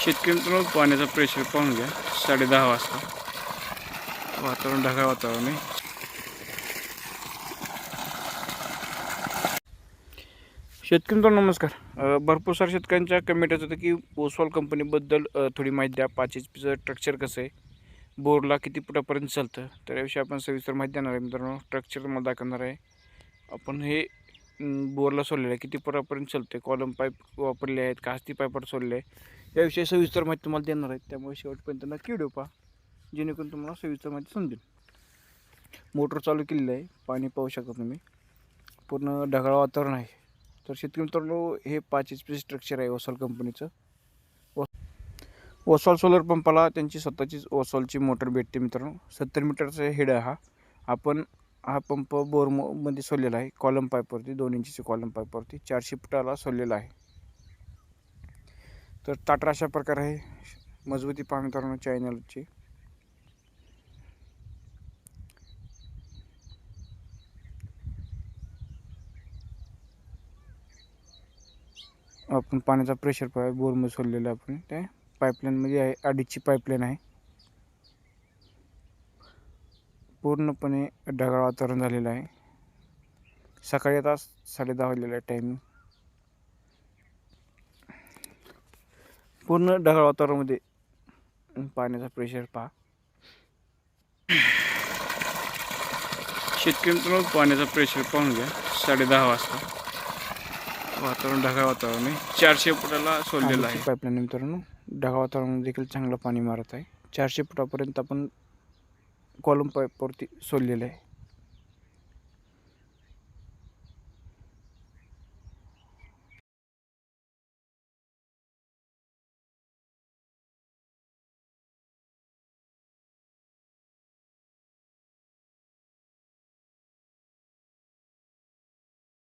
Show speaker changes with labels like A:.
A: शेतकरी मित्रांनो पाण्याचा प्रेशर पाहून घ्या. साडे दहा वाजता. वातावरण ढगाळ वातावरण आहे. शेतकरी मित्रांनो नमस्कार. भरपूर साऱ्या शेतकऱ्यांच्या कमेंट होतं की ओसवाल कंपनीबद्दल थोडी माहिती द्या. पाच एच पीचं स्ट्रक्चर कसं आहे? बोरला किती फुटापर्यंत चालतं? तर याविषयी आपण सविस्तर माहिती देणार आहे मित्रांनो. स्ट्रक्चर मला दाखवणार आहे. आपण हे बोरला सोडलेलं आहे. किती फुटापर्यंत आहे कॉलम पाईप वापरले आहेत कास्ती पाईपवर सोडले आहे याविषयी सविस्तर माहिती तुम्हाला देणार आहे. त्यामुळे शेवटपर्यंत नक्की व्हिडिओ पहा. जेणेकरून तुम्हाला सविस्तर माहिती समजेल. मोटर चालू केलेलं आहे. पाणी पाहू शकता तुम्ही. पूर्ण ढगाळ वातावरण आहे. तर शेतकरी मित्रांनो हे पाच एच पी स्ट्रक्चर आहे ओसॉल कंपनीचं ओसॉल सोलर पंपाला त्यांची स्वतःचीच ओसॉलची मोटर भेटते मित्रांनो. सत्तर मीटरचा हेड आहे हा. आपण हा पंप बोरमध्ये सोडलेला आहे. कॉलम पाईपवरती दोन इंचीचे कॉलम पाईपवरती चारशे फुटाला सोडलेला आहे. तर ताटर अशा प्रकारे आहे. मजबूती पहा मित्रांनो चॅनलची. आपण पाण्याचा प्रेशर पाय बोरमध्ये सोडलेला आपण. त्या पाईपलाईनमध्ये आहे अडीचची पाईपलाईन आहे. पूर्णपणे ढगाळ वातावरण झालेलं आहे. सकाळी आता साडे दहा वाजलेला आहे टायमिंग पूर्ण ढगाळ वातावरणामध्ये पाण्याचा प्रेशर पहा. शेतकरी मित्रांनो पाण्याचा प्रेशर पाहून घ्या. साडे दहा वाजता. वातावरण ढगाळ वातावरण आहे. चारशे फुटाला सोडलेलं आहे. पाईपलाईन मित्रांनो ढगाळ वातावरण देखील चांगलं पाणी मारत आहे. चारशे फुटापर्यंत आपण कॉलम पाईपवरती सोडलेलं आहे